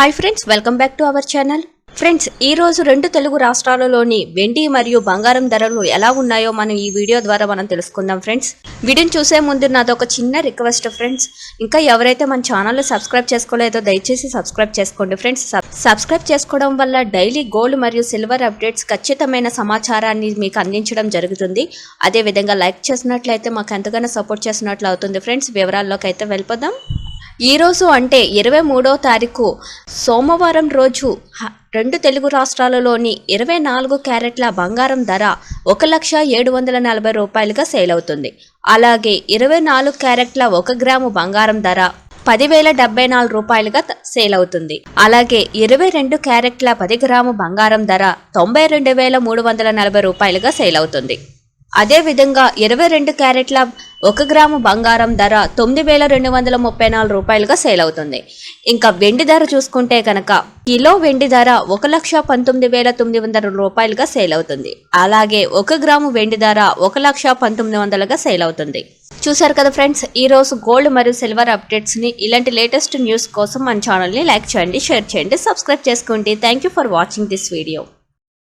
Hi friends welcome back to our channel friends ఈ రోజు రెండు తెలుగు రాష్ట్రాలలోని వెండి మరియు బంగారం ధరలు ఎలా ఉన్నాయో మనం ఈ వీడియో ద్వారా మనం తెలుసుకుందాం ఫ్రెండ్స్ వీడియోని చూసే ముందు నాది ఒక చిన్న రిక్వెస్ట్ ఫ్రెండ్స్ ఇంకా ఎవరైతే మన ఛానల్ సబ్స్క్రైబ్ చేసుకోలేదో దయచేసి సబ్స్క్రైబ్ చేసుకోండి ఫ్రెండ్స్ సబ్- సబ్స్క్రైబ్ చేసుకోవడం వల్ల డైలీ గోల్డ్ మరియు సిల్వర్ అప్డేట్స్ ఖచ్చితమైన సమాచారాన్ని మీకు అందించడం జరుగుతుంది. అదే విధంగా లైక్ చేసినట్లయితే మాకు ఎంతగానో సపోర్ట్ చేసినట్లు అవుతుంది ఫ్రెండ్స్ వివరాల్లోకి అయితే వెళ్ళిపోదాం. ఈ రోజు అంటే ఇరవై మూడో తారీఖు. సోమవారం రోజు హ- రెండు తెలుగు రాష్ట్రాలలోని ఇరవై నాలుగు క్యారెట్ల బంగారం ధర ఒక లక్ష ఏడు వందల నలభై రూపాయలుగా సేల్ అవుతుంది అలాగే ఇరవై నాలుగు క్యారెట్ల ఒక గ్రాము బంగారం ధర పదివేల డెబ్బై నాలుగు రూపాయలుగా సేల్ అవుతుంది అలాగే ఇరవై రెండు క్యారెట్ల పది గ్రాము బంగారం ధర తొంభై రెండు వేల మూడు వందల నలభై రూపాయలుగా సేల్ అవుతుంది అదేవిధంగా ఇరవై రెండు క్యారెట్ల ఒక గ్రాము బంగారం ధర తొమ్మిది వేల రెండు వందల ముప్పై నాలుగు రూపాయలుగా సేల్ అవుతుంది. ఇంకా వెండి ధర చూసుకుంటే కనుక కిలో వెండి ధర ఒక లక్ష పంతొమ్మిది వేల తొమ్మిది వందల రూపాయలుగా సేల్ అవుతుంది. అలాగే ఒక గ్రాము వెండి ధర ఒక లక్ష పంతొమ్మిది వందలుగా సేల్ అవుతుంది. చూసారు కదా ఫ్రెండ్స్ ఈ రోజు గోల్డ్ మరియు సిల్వర్ అప్డేట్స్ని ఇలాంటి లేటెస్ట్ న్యూస్ కోసం మన ఛానల్ని లైక్ చేయండి షేర్ చేయండి సబ్స్క్రైబ్ చేసుకోండి thank you for watching this video.